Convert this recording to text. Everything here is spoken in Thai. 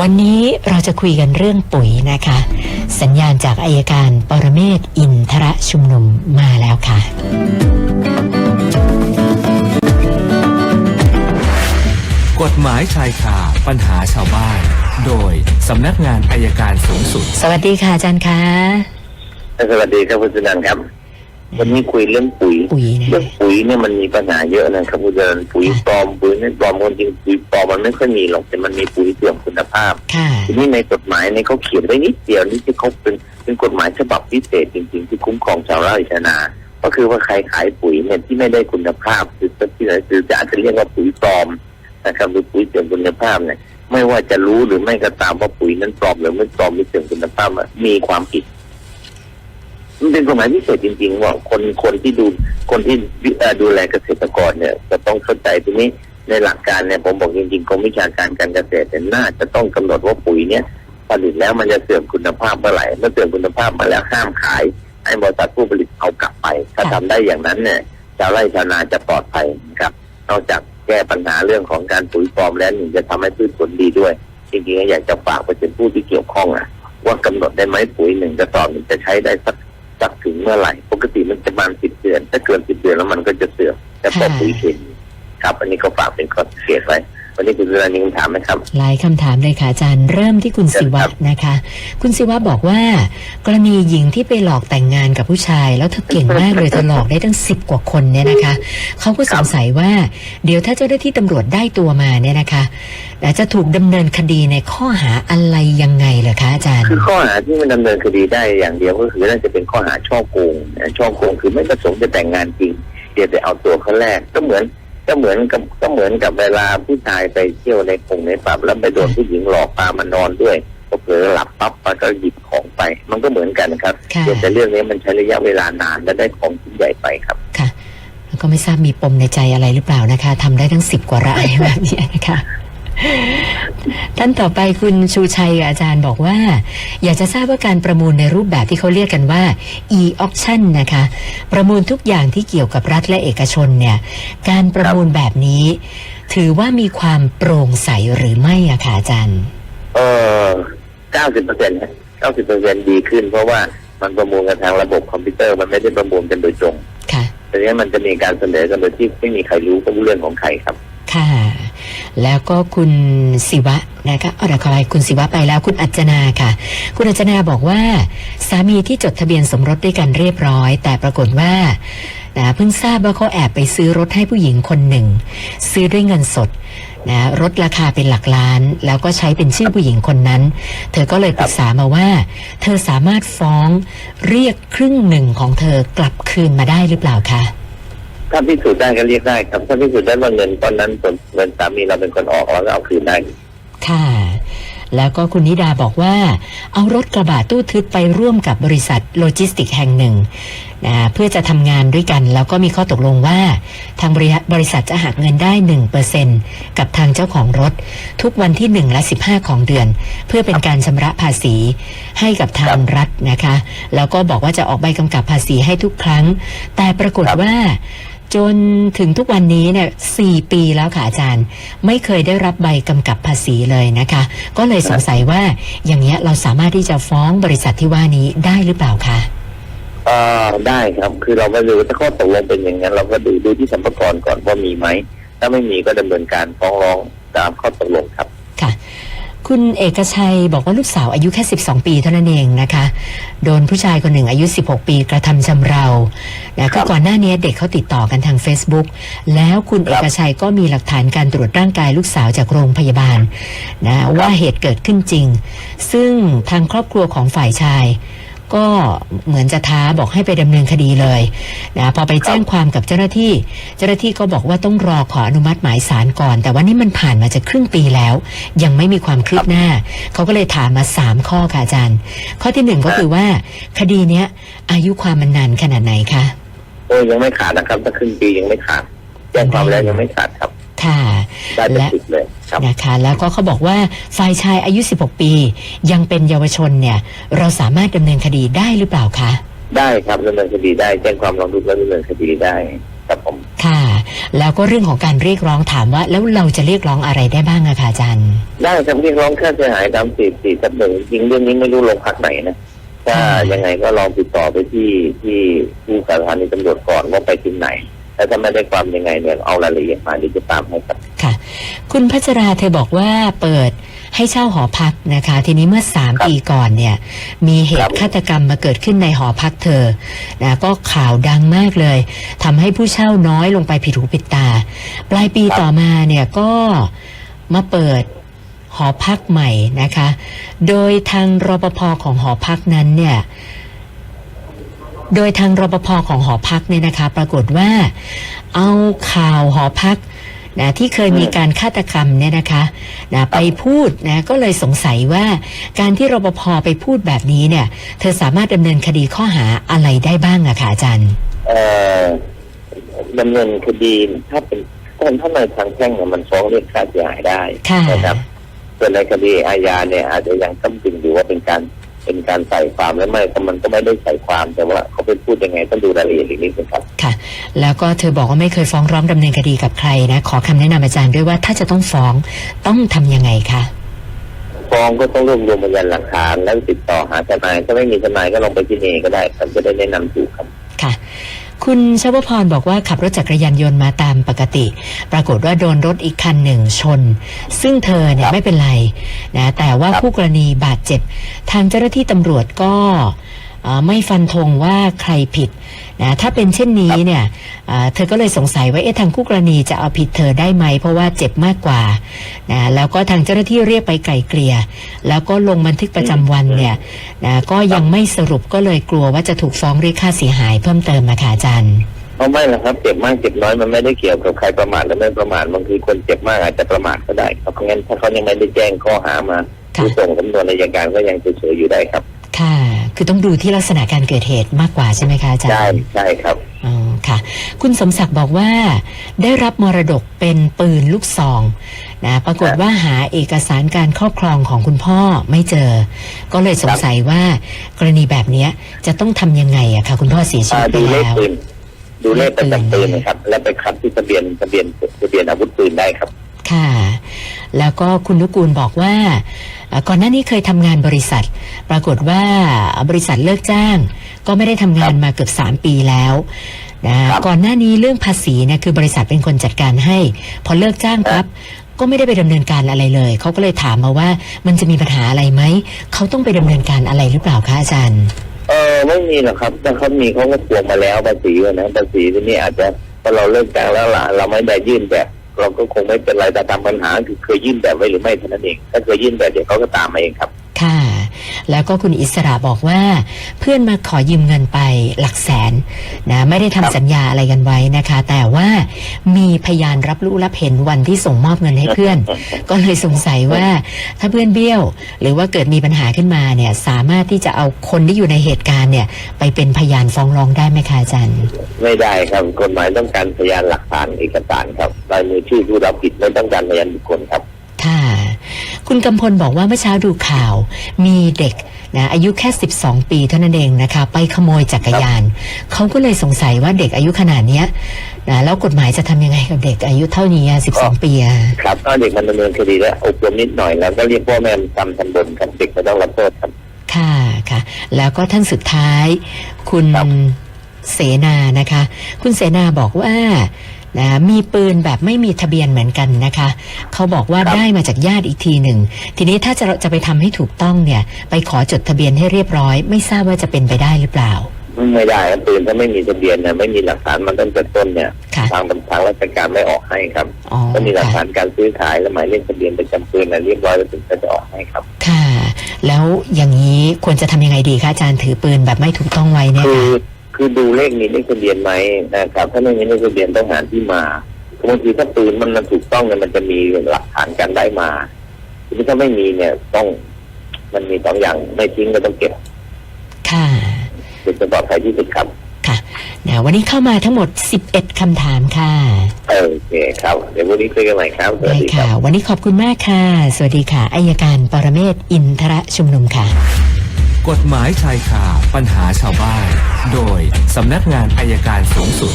วันนี้เราจะคุยกันเรื่องปุ๋ยนะคะ สัญญาณจากอายการปรเมศวร์อินทรชุมนุมมาแล้วค่ะ กฎหมายชายคาปัญหาชาวบ้าน โดยสำนักงานอายการสูงสุด สวัสดีค่ะอาจารย์คะ สวัสดีครับคุณสุนันท์ครับ วันนี้คุยเรื่องปุ๋ยปุ๋ยนะเรื่องปุ๋ยเนี่ยมันมีปัญหาเยอะนะครับคุณสุนันท์ปุ๋ยปลอมปุ๋ยไม่ปลอมคนจริงปุ๋ยปลอมมันไม่ค่อยมีหรอกแต่มันมีปุ๋ยเสื่อมคุณภาพค่ะทีนี้ในกฎหมายเนี่ยเขาเขียนไว้นิดเดียวนี่ที่เขาเป็นเป็นกฎหมายฉบับพิเศษจริง ๆ ที่คุ้มครองชาวไร่ชาวนา ก็คือว่าใครขายปุ๋ยเนี่ยที่ไม่ได้คุณภาพคือที่ไหนคือจะอาจจะเรียกว่าปุ๋ยปลอมนะครับหรือปุ๋ยเสื่อมคุณภาพเนี่ยไม่ว่าจะรู้หรือไม่ก็ตามว่าปุ๋ยนั้นปลอมหรือไม่ปลอมหรือเสื่อมคุณภาพอะมีความผิด มันเป็นกฎหมายพิเศษจริงๆว่าคนคนที่ดูคนที่ดูแลเกษตรกรเนี่ยจะต้องเข้าใจทีนี้ในหลักการเนี่ยผมบอกจริงๆกรมวิชาการการเกษตรเนี่ยน่าจะต้องกำหนดว่าปุ๋ยเนี่ยผลิตแล้วมันจะเสื่อมคุณภาพเมื่อไหร่เมื่อเสื่อมคุณภาพมาแล้วห้ามขายให้บริษัทผู้ผลิตเอากลับไป ถ้าค่ะทำได้อย่างนั้นเนี่ยชาวไร่ชาวนาจะปลอดภัยนะครับ นอกจากแก้ปัญหาเรื่องของการปุ๋ยปลอมแล้วนี่จะทำให้พืชผลดีด้วยจริงๆอยากจะฝากไปถึงผู้ที่เกี่ยวข้องอะว่ากำหนดได้ไหมปุ๋ยหนึ่งกระสอบหนึ่งจะใช้ได้สัก สักถึงเมื่อไหร่ ปกติมันจะประมาณสิบเดือน ถ้าเกินสิบเดือนแล้วมันก็จะเสื่อมแต่พอค่ะปุ๋ยเคมีครับ อันนี้ก็ฝากเป็นข้อสังเกตไว้ วันนี้คุณสุรานีคำถามไหมครับ หลายคำถามเลยค่ะอาจารย์เริ่มที่คุณศิวะนะคะ คุณศิวะบอกว่า กรณีหญิงที่ไปหลอกแต่งงานกับผู้ชาย แล้วเธอเก่งมากเลยเธอหลอกได้ตั้งสิบกว่าคนเนี่ยนะคะเขาก็สงสัยว่า เดี๋ยวถ้าเจ้าหน้าที่ตำรวจได้ตัวมาเนี่ยนะคะอาจจะถูกดำเนินคดีในข้อหาอะไรยังไงเหรอคะอาจารย์ คือข้อหาที่มันดำเนินคดีได้อย่างเดียวก็คือน่าจะเป็นข้อหาช่อโกงนะช่อโกงคือไม่ประสงค์จะแต่งงานจริงเดี๋ยวไปเอาตัวเขาแรกก็เหมือน ก็เหมือนกับก็เหมือนกับเวลาผู้ชายไปเที่ยวในคงในผับแล้วไปโดนผู้หญิงหลอกพามานอนด้วยพอเผลอหลับปั๊บมันก็หยิบของไป มันก็เหมือนกันครับค่ะเพียงแต่เรื่องนี้มันใช้ระยะเวลานานและได้ของชิ้นใหญ่ไปครับค่ะ แล้วก็ไม่ทราบมีปมในใจอะไรหรือเปล่านะคะทำได้ทั้งสิบกว่ารายแบบนี้นะคะ ท่านต่อไปคุณชูชัยกับอาจารย์บอกว่า อยากจะทราบว่าการประมูลในรูปแบบที่เขาเรียกกันว่า e-auction นะคะ ประมูลทุกอย่างที่เกี่ยวกับรัฐและเอกชนเนี่ย การประมูลแบบนี้ ถือว่ามีความโปร่งใสหรือไม่อะค่ะอาจารย์ เออเก้าสิบเปอร์เซ็นต์เก้าสิบเปอร์เซ็นดีขึ้น เพราะว่ามันประมูลกันทางระบบคอมพิวเตอร์มันไม่ได้ประมูลกันโดยตรงค่ะทีนี้มันจะมีการเสนอกันโดยที่ไม่มีใครรู้ว่าเรื่องของใครครับ ค่ะ แล้วก็คุณศิวะนะคะเอาเดี๋ยวขอไปคุณศิวะไปแล้วคุณอัจนาค่ะ คุณอัจนาบอกว่า สามีที่จดทะเบียนสมรสด้วยกันเรียบร้อย แต่ปรากฏว่านะเพิ่งทราบว่าเขาแอบไปซื้อรถให้ผู้หญิงคนหนึ่ง ซื้อด้วยเงินสดนะรถราคาเป็นหลักล้าน แล้วก็ใช้เป็นชื่อผู้หญิงคนนั้น เธอก็เลยปรึกษามาว่า เธอสามารถฟ้องเรียกครึ่งหนึ่งของเธอกลับคืนมาได้หรือเปล่าคะ ถ้าพิสูจน์ได้ก็เรียกได้ครับ ถ้าพิสูจน์ได้ว่าเงินตอนนั้นส่วนเงินสามีเราเป็นคนออกเราก็เอาคืนได้ ค่ะ แล้วก็คุณนิดาบอกว่า เอารถกระบะตู้ทึบไปร่วมกับบริษัทโลจิสติกแห่งหนึ่งนะเพื่อจะทำงานด้วยกัน แล้วก็มีข้อตกลงว่า ทางบริษัทบรษัทจะหักเงินได้หนึ่งเปอร์เซนกับทางเจ้าของรถ ทุกวันที่หนึ่งและสิบห้าของเดือน เพื่อเป็นการชำระภาษีให้กับทางรัฐนะคะ แล้วก็บอกว่าจะออกใบกำกับภาษีให้ทุกครั้ง แต่ปรากฏว่า จนถึงทุกวันนี้เนี่ยสี่ปีแล้วค่ะอาจารย์ ไม่เคยได้รับใบกำกับภาษีเลยนะคะ ก็เลยสงสัยว่าอย่างเงี้ยเราสามารถที่จะฟ้องบริษัทที่ว่านี้ได้หรือเปล่าคะเอ่อได้ครับ คือเราไม่รู้ถ้าข้อตกลงเป็นอย่างนั้น เราก็ดูดูที่สัมภาระก่อนว่ามีไหม ถ้าไม่มีก็ดำเนินการฟ้องร้องตามข้อตกลงครับ ค่ะคุณเอกชัยบอกว่าลูกสาวอายุแค่ 12 ปีเท่านั้นเองนะคะ โดนผู้ชายคนหนึ่งอายุ 16 ปีกระทำชำเรานะคือก่อนหน้านี้เด็กเขาติดต่อกันทาง Facebook แล้วคุณครับเอกชัยก็มีหลักฐานการตรวจร่างกายลูกสาวจากโรงพยาบาลนะว่าเหตุเกิดขึ้นจริง ซึ่งทางครอบครัวของฝ่ายชาย ก็เหมือนจะท้าบอกให้ไปดำเนินคดีเลยนะพอไปแจ้งความกับเจ้าหน้าที่ เจ้าหน้าที่ก็บอกว่าต้องรอขออนุมัติหมายสารก่อน แต่ว่านี่มันผ่านมาจะครึ่งปีแล้ว ยังไม่มีความคืบหน้า เขาก็เลยถามมาสามข้อค่ะอาจารย์ ข้อที่หนึ่งก็คือว่าคดีเนี้ยอายุความมันนานขนาดไหนคะโอ้ยยังไม่ขาดนะครับถ้าครึ่งปียังไม่ขาดแจ้งความแล้วยังไม่ขาดครับค่ะได้เป็นและสิบเลยครับ นะคะแล้วก็เขาบอกว่าฝ่ายชายอายุ 16 ปี ยังเป็นเยาวชนเนี่ย เราสามารถดำเนินคดีได้หรือเปล่าคะ ได้ครับดำเนินคดีได้แจ้งความร้องทุกข์แล้วดำเนินคดีได้แต่ครับผมค่ะ แล้วก็เรื่องของการเรียกร้องถามว่า แล้วเราจะเรียกร้องอะไรได้บ้างอะคะอาจารย์ ได้ครับเรียกร้องค่าเสียหายตามสี่สี่ทับหนึ่งจริงเรื่องนี้ไม่รู้โรงพักไหนนะถ้าค่ะยังไงก็ลองติดต่อไปที่ที่ที่สถานีตำรวจก่อนว่าไปที่ไหน แล้วถ้าไม่ได้ความยังไงเนี่ยเอารายละเอียดมาเดี๋ยวจะตามให้ครับค่ะ คุณพัชราเธอบอกว่าเปิดให้เช่าหอพักนะคะ ทีนี้เมื่อสามครับปีก่อนเนี่ย มีเหครัตุบฆาตกรรมมาเกิดขึ้นในหอพักเธอนะก็ข่าวดังมากเลยทำให้ผู้เช่าน้อยลงไปผิดหูผิดตา ปลายปีต่อมาเนี่ยก็มาเปิดหอพักใหม่นะคะ โดยทางรปภของหอพักนั้นเนี่ย โดยทางรปภของหอพักเนี่ยนะคะ ปรากฏว่า เอาข่าวหอพักนะที่เคยมีการฆาตกรรมเนี่ยนะคะนะไปพูดนะก็เลยสงสัยว่าการที่รปภไปพูดแบบนี้เนี่ย เธอสามารถดำเนินคดีข้อหาอะไรได้บ้างอะคะอาจารย์ เอ่อดำเนินคดีถ้าเป็นถ้าถ้าในทางแพ่งเนี่ยมันฟ้องเรียกค่าเสียหายได้ค่ะ นะครับส่วนในคดีอาญาเนี่ยอาจจะยังต้องดึงดูว่าเป็นการ เป็นการใส่ความแล้วไม่ก็มันก็ไม่ได้ใส่ความแต่ว่าเขาไปพูดยังไงต้องดูรายละเอียดอีกนิดนึงครับค่ะ แล้วก็เธอบอกว่าไม่เคยฟ้องร้องดำเนินคดีกับใครนะขอคำแนะนำอาจารย์ด้วยว่าถ้าจะต้องฟ้องต้องทำยังไงคะฟ้องก็ต้องรวบรวมพยานหลักฐานแล้วติดต่อหาทนายถ้าไม่มีทนายก็ลองไปที่เองก็ได้ครับจะได้แนะนำถูกครับค่ะ คุณชวพรบอกว่าขับรถจักรยานยนต์มาตามปกติ ปรากฏว่าโดนรถอีกคันหนึ่งชน ซึ่งเธอเนี่ยไม่เป็นไรนะแต่ว่าคู่กรณีบาดเจ็บ ทางเจ้าหน้าที่ตำรวจก็ ไม่ฟันธงว่าใครผิดนะถ้าเป็นเช่นนี้เนี่ยเอ่อเธอก็เลยสงสัยว่าเอ๊ะทางคู่กรณีจะเอาผิดเธอได้ไหม เพราะว่าเจ็บมากกว่านะแล้วก็ทางเจ้าหน้าที่เรียกไปไกลเกลี่ยแล้วก็ลงบันทึกประจำวันเนี่ยนะก็ยังไม่สรุปก็เลยกลัวว่าจะถูกฟ้องเรียกค่าเสียหายเพิ่มเติมนะคะอาจารย์เพราะไม่หรอกครับเจ็บมากเจ็บน้อยมันไม่ได้เกี่ยวกับใครประมาทหรือไม่ประมาทบางทีคนเจ็บมากอาจจะประมาทก็ได้ครับเพราะงั้นถ้าเขายังไม่ได้แจ้งข้อหามาค่ะคือส่งสำนวนอัยการก็ยังเฉยๆอยู่ได้ครับ ค่ะคือต้องดูที่ลักษณะการเกิดเหตุมากกว่าใช่ไหมคะอาจารใช่ย์ใช่ครับอ๋อค่ะ คุณสมศักดิ์บอกว่า ได้รับมรดกเป็นปืนลูกซองนะปรากฏว่าหาเอกสารการครอบครองของคุณพ่อไม่เจอ ก็เลยสงสัยว่ากรณีแบบเนี้ยจะต้องทำยังไงอะคะคุณพ่อเสียชีอ่าวิตไปดูเลขแล้วปืนดูเลขประจำปืนเลขปืนนะครับ แล้วไปคัดที่ทะเบียนทะเบียนทะเบียนอาวุธปืนได้ครับ ค่ะ แล้วก็คุณนุกูลบอกว่าเอ่อ ก่อนหน้านี้เคยทำงานบริษัท ปรากฏว่าบริษัทเลิกจ้าง ก็ไม่ได้ทำงานมาเกือบสามปีแล้วนะครับก่อนหน้านี้เรื่องภาษีเนี่ยคือบริษัทเป็นคนจัดการให้ พอเลิกจ้างปั๊บก็ไม่ได้ไปดำเนินการอะไรเลย เขาก็เลยถามมาว่ามันจะมีปัญหาอะไรไหม เขาต้องไปดำเนินการอะไรหรือเปล่าคะอาจารย์ เออไม่มีหรอกครับ ถ้าเขามีเขาก็ทวงมาแล้วภาษีอะนะภาษีที่นี่อาจจะพอเราเลิกจ้างแล้วล่ะ เราไม่ได้ยื่นแบบ เราก็คงไม่เป็นไรแต่ตามปัญหาคือเคยยื่นแบบไว้หรือไม่เท่านั้นเอง ถ้าเคยยื่นแบบเดี๋ยวเขาก็ตามมาเองครับ ค่ะ แล้วก็คุณอิสระบอกว่า เพื่อนมาขอยืมเงินไปหลักแสนนะไม่ได้ครัทำบสัญญาอะไรกันไว้นะคะ แต่ว่ามีพยานรับรู้รับเห็นวันที่ส่งมอบเงินให้เพื่อน ก็เลยสงสัยว่าถ้าเพื่อนเบี้ยว หรือว่าเกิดมีปัญหาขึ้นมาเนี่ยสามารถที่จะเอาคนที่อยู่ในเหตุการณ์เนี่ยไปเป็นพยานฟ้องร้องได้ไหมคะอาจารย์ไม่ได้ครับกฎหมายต้องการพยานหลักฐานเอกสารครับลายมือชื่อผู้รับผิดไม่ต้องการพยานบุคคลครับ ค่ะคุณกำพลบอกว่าเมื่อเช้าดูข่าว มีเด็กนะอายุแค่ 12 ปีเท่านั้นเองนะคะ ไปขโมยจักรยาน เขาก็เลยสงสัยว่าเด็กอายุขนาดเนี้ยนะแล้วกฎหมายจะทำยังไงกับเด็กอายุเท่านี้อะ12 ปีอะครับถ้าเด็กมันดำเนินคดีแล้วอบรมนิดหน่อยแล้วก็เรียกพ่อแม่ทำทันบนครับเด็กไม่ต้องรับโทษครับค่ะค่ะ แล้วก็ท่านสุดท้าย คุณครับเสนานะคะ คุณเสนาบอกว่า นะมีปืนแบบไม่มีทะเบียนเหมือนกันนะคะ เขาบอกว่าได้มาจากญาติอีกทีหนึ่ง ทีนี้ถ้าจะจะไปทำให้ถูกต้องเนี่ย ไปขอจดทะเบียนให้เรียบร้อย ไม่ทราบว่าจะเป็นไปได้หรือเปล่า ไม่ได้ครับปืนถ้าไม่มีทะเบียนเนี่ยไม่มีหลักฐานมันตั้งแต่ต้นเนี่ยค่ะทางทางราชการไม่ออกให้ครับอ๋อต้องมีหลักค่ะฐานการซื้อขายและหมายเลขทะเบียนประจำปืนอะไรเรียบร้อยแล้วถึงจะออกให้ครับ ค่ะ แล้วอย่างนี้ควรจะทำยังไงดีคะอาจารย์ถือปืนแบบไม่ถูกต้องไว้เนี่ยคือค่ะ คือดูเลขมีเลขทะเบียนไหมนะครับถ้าไม่มีเลขทะเบียนต้องหาที่มาบางทีถ้าปืนมันมันถูกต้องเนี่ยมันจะมีหลักฐานการได้มาทีนี้ถ้าไม่มีเนี่ยต้อง มันมีสองอย่างไม่ทิ้งก็ต้องเก็บ ค่ะเป็นจะปลอดภัยที่สุดครับค่ะนะวันนี้เข้ามาทั้งหมด 11 คำถามค่ะเออโอเคครับ เดี๋ยววันนี้คุยกันใหม่ครับสวัสได้ดีคค่ะรับวันนี้ขอบคุณมากค่ะ สวัสดีค่ะ อายการปรเมศวร์อินทรชุมนุมค่ะ กฎหมายชายคาปัญหาชาวบ้าน โดยสำนักงานอายการสูงสุด